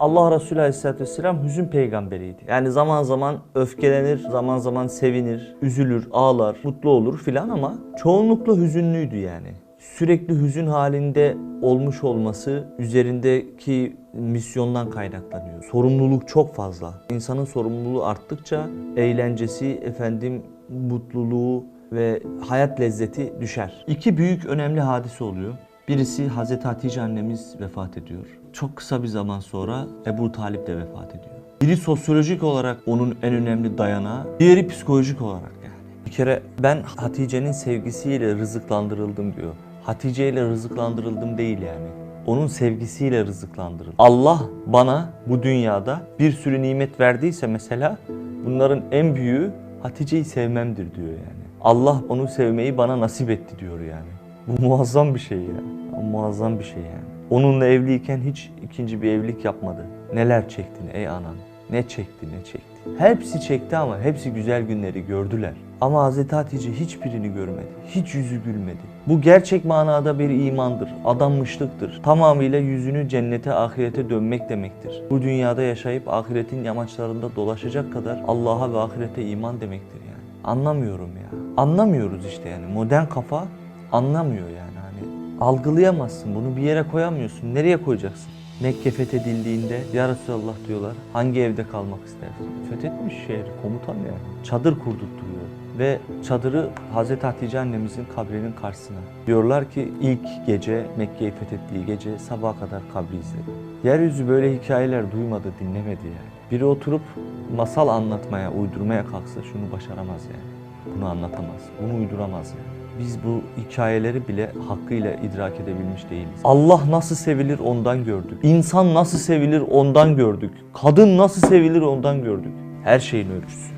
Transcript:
Allah Resulü Aleyhisselatü Vesselam hüzün peygamberiydi. Yani zaman zaman öfkelenir, zaman zaman sevinir, üzülür, ağlar, mutlu olur filan ama çoğunlukla hüzünlüydü yani. Sürekli hüzün halinde olmuş olması üzerindeki misyondan kaynaklanıyor. Sorumluluk çok fazla. İnsanın sorumluluğu arttıkça eğlencesi, efendim mutluluğu ve hayat lezzeti düşer. İki büyük önemli hadise oluyor. Birisi Hazreti Hatice annemiz vefat ediyor. Çok kısa bir zaman sonra Ebu Talip de vefat ediyor. Biri sosyolojik olarak onun en önemli dayanağı, diğeri psikolojik olarak yani. Bir kere ben Hatice'nin sevgisiyle rızıklandırıldım diyor. Hatice ile rızıklandırıldım değil yani. Onun sevgisiyle rızıklandırıldım. Allah bana bu dünyada bir sürü nimet verdiyse mesela bunların en büyüğü Hatice'yi sevmemdir diyor yani. Allah onu sevmeyi bana nasip etti diyor yani. Bu muazzam bir şey ya. Muazzam bir şey yani. Onunla evliyken hiç ikinci bir evlilik yapmadı. Neler çektin ey anan. Ne çekti ne çekti. Hepsi çekti ama hepsi güzel günleri gördüler. Ama Hazreti Hatice hiçbirini görmedi. Hiç yüzü gülmedi. Bu gerçek manada bir imandır, adanmışlıktır. Tamamıyla yüzünü cennete, ahirete dönmek demektir. Bu dünyada yaşayıp ahiretin yamaçlarında dolaşacak kadar Allah'a ve ahirete iman demektir yani. Anlamıyorum ya. Anlamıyoruz işte yani. Modern kafa anlamıyor yani. Algılayamazsın bunu bir yere koyamıyorsun. Nereye koyacaksın? Mekke fethedildiğinde ya Resulallah diyorlar hangi evde kalmak istersin? Fethetmiş şehri komutan yani. Çadır kurdurtturuyor ve çadırı Hazreti Hatice annemizin kabrinin karşısına. Diyorlar ki ilk gece Mekke'yi fethettiği gece sabaha kadar kabri izledi. Yeryüzü böyle hikayeler duymadı, dinlemedi yani. Biri oturup masal anlatmaya, uydurmaya kalksa şunu başaramaz yani. Bunu anlatamaz, bunu uyduramaz yani. Biz bu hikayeleri bile hakkıyla idrak edebilmiş değiliz. Allah nasıl sevilir ondan gördük. İnsan nasıl sevilir ondan gördük. Kadın nasıl sevilir ondan gördük. Her şeyin ölçüsü.